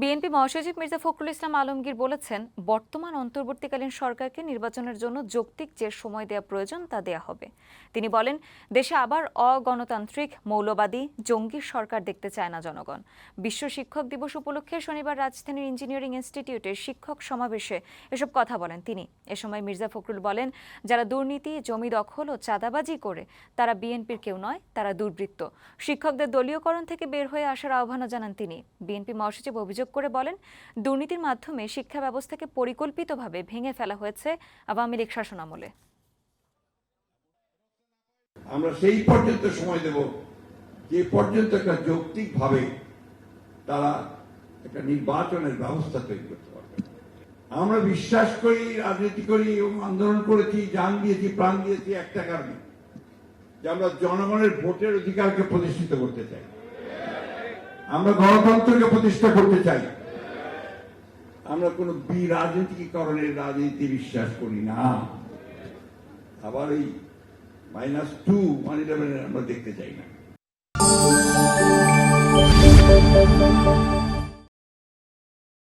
BNP মহাসচিব মির্জা ফখরুল ইসলাম আলমগীর বলেছেন, বর্তমান অন্তর্বর্তীকালীন সরকারকে নির্বাচনের জন্য যৌক্তিক যে সময় দেওয়া প্রয়োজন তা দেয়া হবে। তিনি বলেন, দেশে আবার অগণতান্ত্রিক, মৌলবাদী, জঙ্গি সরকার দেখতে চায় না জনগণ। বিশ্ব শিক্ষক দিবস উপলক্ষে শনিবার রাজধানীর ইঞ্জিনিয়ারিং ইনস্টিটিউটের শিক্ষক সমাবেশে এসব কথা বলেন তিনি। এ সময় মির্জা ফখরুল বলেন, যারা দুর্নীতি, জমি দখল ও চাঁদাবাজি করে, তারা বিএনপির কেউ নয়, তারা দুর্বৃত্ত। শিক্ষকদের দলীয়করণ থেকে বের হয়ে আসার আহ্বানও জানান তিনি। বিএনপি মহাসচিব অভিযোগ করে বলেন, দুর্নীতির মাধ্যমে শিক্ষা ব্যবস্থাকে পরিকল্পিতভাবে ভেঙে ফেলা হয়েছে আওয়ামী লীগ শাসনামলে আমরা সেই পর্যন্ত সময় দেব যে পর্যন্ত একটা যৌক্তিক ভাবে তারা একটা নির্বাচনের ব্যবস্থা তৈরি করতে পারবে। আমরা বিশ্বাস করি, রাজনীতি করি এবং আন্দোলন করেছি, জান দিয়েছি, প্রাণ দিয়েছি একটা কারণে, যে আমরা জনগণের ভোটের অধিকারকে প্রতিষ্ঠিত করতে চাই। আমরা গণতন্ত্রকে প্রতিষ্ঠা করতে চাই। আমরা কোন বিরাজনীতিকরণের রাজনীতি বিশ্বাস করি না। আবার এই মাইনাস টু, ওয়ান ইলেভেন আমরা দেখতে চাই না।